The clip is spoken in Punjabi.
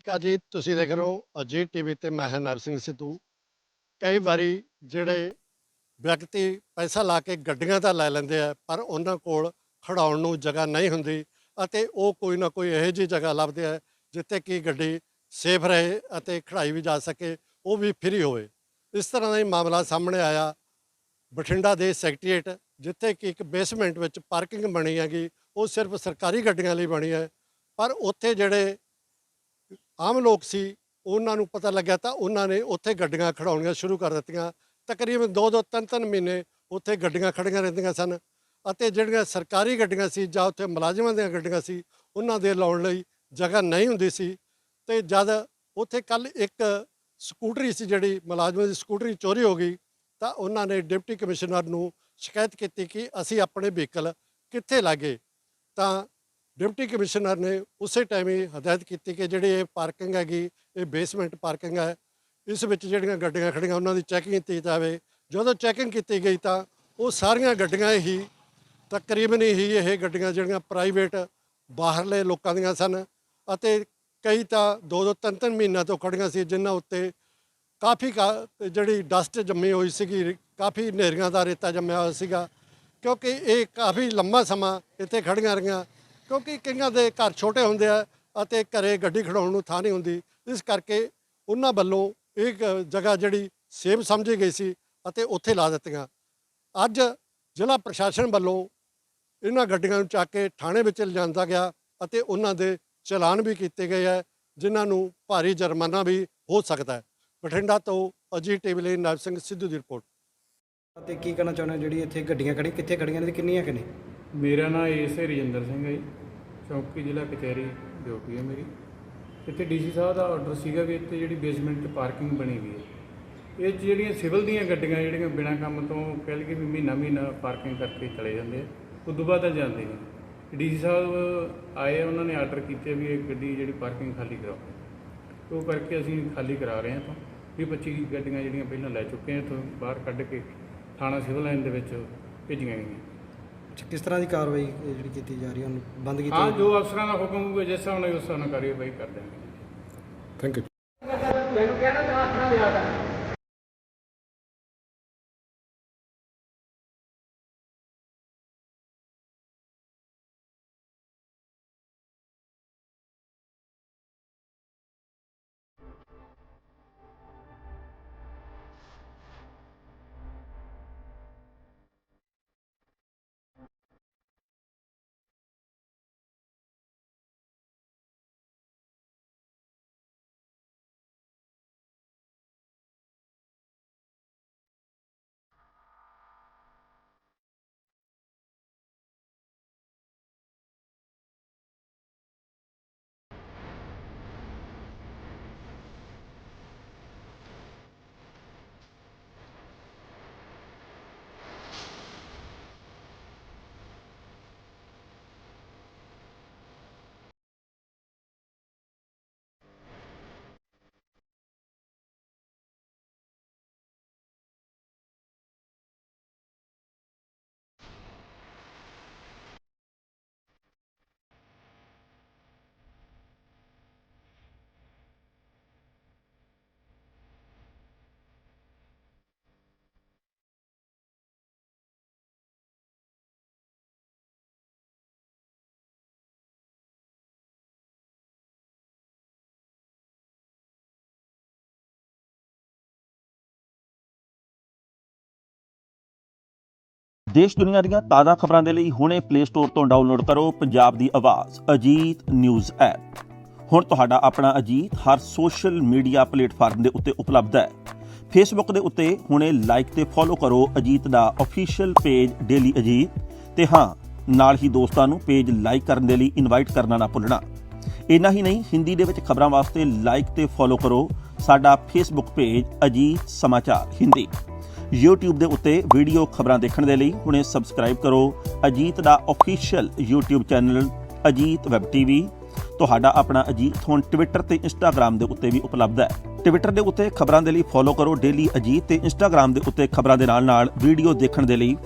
ਨਮਸਕਾਰ ਜੀ, ਤੁਸੀਂ ਦੇਖ ਰਹੇ ਹੋ ਅਜੀਤ ਟੀਵੀ ਤੇ ਮੈਂ ਹਾਂ ਨਰਸਿੰਘ ਸਿੱਧੂ। ਕਈ ਵਾਰੀ ਜਿਹੜੇ ਵਿਅਕਤੀ ਪੈਸਾ ਲਾ ਕੇ ਗੱਡੀਆਂ ਤਾਂ ਲੈ ਲੈਂਦੇ ਆ, ਪਰ ਉਹਨਾਂ ਕੋਲ ਖੜਾਉਣ ਨੂੰ ਜਗ੍ਹਾ ਨਹੀਂ ਹੁੰਦੀ ਅਤੇ ਉਹ ਕੋਈ ਨਾ ਕੋਈ ਇਹੋ ਜਿਹੀ ਜਗ੍ਹਾ ਲੱਭਦੇ ਆ, ਜਿੱਥੇ ਕਿ ਗੱਡੀ ਸੇਫ ਰਹੇ ਅਤੇ ਖੜਾਈ ਵੀ ਜਾ ਸਕੇ, ਉਹ ਵੀ ਫ੍ਰੀ ਹੋਵੇ। ਇਸ ਤਰ੍ਹਾਂ ਦਾ ਹੀ ਮਾਮਲਾ ਸਾਹਮਣੇ ਆਇਆ ਬਠਿੰਡਾ ਦੇ ਸੈਕਟਰੀਏਟ, ਜਿੱਥੇ ਕਿ ਇੱਕ ਬੇਸਮੈਂਟ ਵਿੱਚ ਪਾਰਕਿੰਗ ਬਣੀ ਹੈਗੀ, ਉਹ ਸਿਰਫ ਸਰਕਾਰੀ ਗੱਡੀਆਂ ਲਈ ਬਣੀ ਹੈ, ਪਰ ਉੱਥੇ ਜਿਹੜੇ ਆਮ ਲੋਕ ਸੀ, ਉਹਨਾਂ ਨੂੰ ਪਤਾ ਲੱਗਿਆ ਤਾਂ ਉਹਨਾਂ ਨੇ ਉੱਥੇ ਗੱਡੀਆਂ ਖੜਾਉਣੀਆਂ ਸ਼ੁਰੂ ਕਰ ਦਿੱਤੀਆਂ। ਤਕਰੀਬਨ 2-2 3-3 ਮਹੀਨੇ ਉੱਥੇ ਗੱਡੀਆਂ ਖੜੀਆਂ ਰਹਿੰਦੀਆਂ ਸਨ ਅਤੇ ਜਿਹੜੀਆਂ ਸਰਕਾਰੀ ਗੱਡੀਆਂ ਸੀ ਜਾਂ ਉੱਥੇ ਮੁਲਾਜ਼ਮਾਂ ਦੀਆਂ ਗੱਡੀਆਂ ਸੀ, ਉਹਨਾਂ ਦੇ ਲਾਉਣ ਲਈ ਜਗ੍ਹਾ ਨਹੀਂ ਹੁੰਦੀ ਸੀ। ਤੇ ਜਦ ਉੱਥੇ ਕੱਲ ਇੱਕ ਸਕੂਟਰੀ ਸੀ ਜਿਹੜੀ ਮੁਲਾਜ਼ਮਾਂ ਦੀ ਸਕੂਟਰੀ ਚੋਰੀ ਹੋ ਗਈ, ਤਾਂ ਉਹਨਾਂ ਨੇ ਡਿਪਟੀ ਕਮਿਸ਼ਨਰ ਨੂੰ ਸ਼ਿਕਾਇਤ ਕੀਤੀ ਕਿ ਅਸੀਂ ਆਪਣੇ ਵਹੀਕਲ ਕਿੱਥੇ ਲਾਗੇ। ਤਾਂ ਡਿਪਟੀ ਕਮਿਸ਼ਨਰ ਨੇ ਉਸੇ ਟਾਈਮ ਹੀ ਹਦਾਇਤ ਕੀਤੀ ਕਿ ਜਿਹੜੀ ਇਹ ਪਾਰਕਿੰਗ ਹੈਗੀ, ਇਹ ਬੇਸਮੈਂਟ ਪਾਰਕਿੰਗ ਹੈ, ਇਸ ਵਿੱਚ ਜਿਹੜੀਆਂ ਗੱਡੀਆਂ ਖੜੀਆਂ ਉਹਨਾਂ ਦੀ ਚੈਕਿੰਗ ਕੀਤੀ ਜਾਵੇ। ਜਦੋਂ ਚੈਕਿੰਗ ਕੀਤੀ ਗਈ ਤਾਂ ਉਹ ਸਾਰੀਆਂ ਗੱਡੀਆਂ ਹੀ, ਤਕਰੀਬਨ ਹੀ ਇਹ ਗੱਡੀਆਂ ਜਿਹੜੀਆਂ ਪ੍ਰਾਈਵੇਟ ਬਾਹਰਲੇ ਲੋਕਾਂ ਦੀਆਂ ਸਨ ਅਤੇ ਕਈ ਤਾਂ ਦੋ ਦੋ, ਤਿੰਨ ਤਿੰਨ ਮਹੀਨਿਆਂ ਤੋਂ ਖੜੀਆਂ ਸੀ, ਜਿਨ੍ਹਾਂ ਉੱਤੇ ਕਾਫੀ ਕਾ- ਜਿਹੜੀ ਡਸਟ ਜੰਮੀ ਹੋਈ ਸੀਗੀ, ਕਾਫੀ ਹਨੇਰੀਆਂ ਦਾ ਰੇਤਾ ਜੰਮਿਆ ਹੋਇਆ ਸੀਗਾ, ਕਿਉਂਕਿ ਇਹ ਕਾਫੀ ਲੰਮਾ ਸਮਾਂ ਇੱਥੇ ਖੜੀਆਂ ਰਹੀਆਂ। ਕਿਉਂਕਿ ਕਈਆਂ ਦੇ ਘਰ ਛੋਟੇ ਹੁੰਦੇ ਆ ਅਤੇ ਘਰੇ ਗੱਡੀ ਖੜਾਉਣ ਨੂੰ ਥਾਂ ਨਹੀਂ ਹੁੰਦੀ। ਇਸ ਕਰਕੇ ਉਹਨਾਂ ਵੱਲੋਂ ਇਹ ਜਗ੍ਹਾ ਜਿਹੜੀ ਸੇਫ ਸਮਝੀ ਗਈ ਸੀ ਅਤੇ ਉੱਥੇ ਲਾ ਦਿੱਤੀਆਂ। ਅੱਜ ਜ਼ਿਲ੍ਹਾ ਪ੍ਰਸ਼ਾਸਨ ਵੱਲੋਂ ਇਹਨਾਂ ਗੱਡੀਆਂ ਨੂੰ ਚੱਕ ਕੇ ਥਾਣੇ ਵਿੱਚ ਲਿਜਾਂਦਾ ਗਿਆ ਅਤੇ ਉਹਨਾਂ ਦੇ ਚਲਾਨ ਵੀ ਕੀਤੇ ਗਏ ਹੈ ਜਿਨ੍ਹਾਂ ਨੂੰ ਭਾਰੀ ਜੁਰਮਾਨਾ ਵੀ ਹੋ ਸਕਦਾ ਹੈ। ਬਠਿੰਡਾ ਤੋਂ ਅਜੀਤ ਟੀਵੀ ਲਈ ਨਾਇਬ ਸਿੰਘ ਸਿੱਧੂ ਦੀ ਰਿਪੋਰਟ। 'ਤੇ ਕੀ ਕਹਿਣਾ ਚਾਹੁੰਦੇ ਹੋ? ਜਿਹੜੀ ਇੱਥੇ ਗੱਡੀਆਂ ਖੜੀ ਕਿੱਥੇ ਖੜੀਆਂ ਨੇ ਤੇ ਕਿੰਨੀਆਂ ਕਿ ਨੇ? ਮੇਰਾ ਨਾਮ ਏਸੇ ਰਜਿੰਦਰ ਸਿੰਘ ਹੈ ਜੀ, ਚੌਂਕੀ ਜ਼ਿਲ੍ਹਾ ਕਚਹਿਰੀ ਡਿਊਟੀ ਹੈ ਮੇਰੀ। ਇੱਥੇ ਡੀਸੀ ਸਾਹਿਬ ਦਾ ਆਰਡਰ ਸੀਗਾ ਵੀ ਇੱਥੇ ਜਿਹੜੀ ਬੇਸਮੈਂਟ 'ਚ ਪਾਰਕਿੰਗ ਬਣੀ ਹੋਈ ਹੈ। ਇਹ 'ਚ ਜਿਹੜੀਆਂ ਸਿਵਲ ਦੀਆਂ ਗੱਡੀਆਂ ਜਿਹੜੀਆਂ ਬਿਨਾਂ ਕੰਮ ਤੋਂ ਕਹਿ ਲਈਏ ਵੀ ਮਹੀਨਾ ਮਹੀਨਾ ਪਾਰਕਿੰਗ ਕਰਕੇ ਚਲੇ ਜਾਂਦੇ ਆ, ਉਦੋਂ ਬਾਅਦ ਤਾਂ ਜਾਂਦੇ ਨਹੀਂ। ਡੀਸੀ ਸਾਹਿਬ ਆਏ ਉਹਨਾਂ ਨੇ ਆਰਡਰ ਕੀਤੇ ਵੀ ਇਹ ਗੱਡੀ ਜਿਹੜੀ ਪਾਰਕਿੰਗ ਖਾਲੀ ਕਰਾਓ। ਉਹ ਕਰਕੇ ਅਸੀਂ ਖਾਲੀ ਕਰਾ ਰਹੇ ਹਾਂ ਤੋਂ ਵੀਹ 25 ਗੱਡੀਆਂ ਜਿਹੜੀਆਂ ਪਹਿਲਾਂ ਲੈ ਚੁੱਕੇ ਹਾਂ ਇੱਥੋਂ ਬਾਹਰ ਕੱਢ ਕੇ ਥਾਣਾ ਸਿਵਲ ਲਾਈਨ ਦੇ ਵਿੱਚ ਭੇਜੀਆਂ ਗਈਆਂ। ਕਿਸ ਤਰ੍ਹਾਂ ਦੀ ਕਾਰਵਾਈ ਇਹ ਜਿਹੜੀ ਕੀਤੀ ਜਾ ਰਹੀ ਹੈ ਉਹਨੂੰ ਬੰਦ ਕੀਤੀ ਹਾਂ ਜੋ ਅਫਸਰਾਂ ਦਾ ਹੁਕਮ ਹੋਊਗਾ ਜਿਸ ਹਿਸਾਬ ਨਾਲ ਉਸ ਹਿਸਾਬ ਨਾਲ ਕਾਰਵਾਈ ਕਰ ਦੇਣਗੇ ਥੈਂਕ ਯੂ ਦੇਸ਼ ਦੁਨੀਆ ਦੀਆਂ ਤਾਜ਼ਾ ਖਬਰਾਂ ਦੇ ਲਈ ਹੁਣੇ ਪਲੇ ਸਟੋਰ ਤੋਂ ਡਾਊਨਲੋਡ ਕਰੋ ਪੰਜਾਬ ਦੀ ਆਵਾਜ਼, ਅਜੀਤ ਨਿਊਜ਼ ਐਪ। ਹੁਣ ਤੁਹਾਡਾ ਆਪਣਾ ਅਜੀਤ ਹਰ ਸੋਸ਼ਲ ਮੀਡੀਆ ਪਲੇਟਫਾਰਮ ਦੇ ਉੱਤੇ ਉਪਲਬਧ ਹੈ। ਫੇਸਬੁੱਕ ਦੇ ਉੱਤੇ ਹੁਣੇ ਲਾਈਕ ਤੇ ਫੋਲੋ ਕਰੋ ਅਜੀਤ ਦਾ ਅਫੀਸ਼ੀਅਲ ਪੇਜ ਡੇਲੀ ਅਜੀਤ ਤੇ ਹਾਂ, ਨਾਲ ਹੀ ਦੋਸਤਾਂ ਨੂੰ ਪੇਜ ਲਾਈਕ ਕਰਨ ਦੇ ਲਈ ਇਨਵਾਈਟ ਕਰਨਾ ਨਾ ਭੁੱਲਣਾ। ਇੰਨਾ ਹੀ ਨਹੀਂ, ਹਿੰਦੀ ਦੇ ਵਿੱਚ ਖਬਰਾਂ ਵਾਸਤੇ ਲਾਈਕ ਤੇ ਫੋਲੋ ਕਰੋ ਸਾਡਾ ਫੇਸਬੁੱਕ ਪੇਜ ਅਜੀਤ ਸਮਾਚਾਰ, ਹਿੰਦੀ। YouTube ਦੇ ਉੱਤੇ ਵੀਡੀਓ ਖਬਰਾਂ ਦੇਖਣ ਦੇ ਲਈ ਹੁਣੇ ਸਬਸਕ੍ਰਾਈਬ ਕਰੋ। ਅਜੀਤ ਦਾ official YouTube channel Ajit web TV ਤੁਹਾਡਾ ਆਪਣਾ ਅਜੀਤ ਹੁਣ ਟਵਿੱਟਰ ਤੇ ਇੰਸਟਾਗ੍ਰam ਦੇ ਉੱਤੇ ਵੀ ਉਪਲਬਧ ਹੈ। ਟਵਿੱਟਰ ਦੇ ਉੱਤੇ ਖਬਰਾਂ ਦੇ ਲਈ ਫੋਲੋ ਕਰੋ। ਡੇਲੀ ਅਜੀਤ ਤੇ ਇੰਸਟਾਗ੍ਰam ਦੇ ਉੱਤੇ ਖਬਰਾਂ ਦੇ ਨਾਲ ਨਾਲ ਵੀਡੀਓ ਦੇਖਣ ਦੇ ਲਈ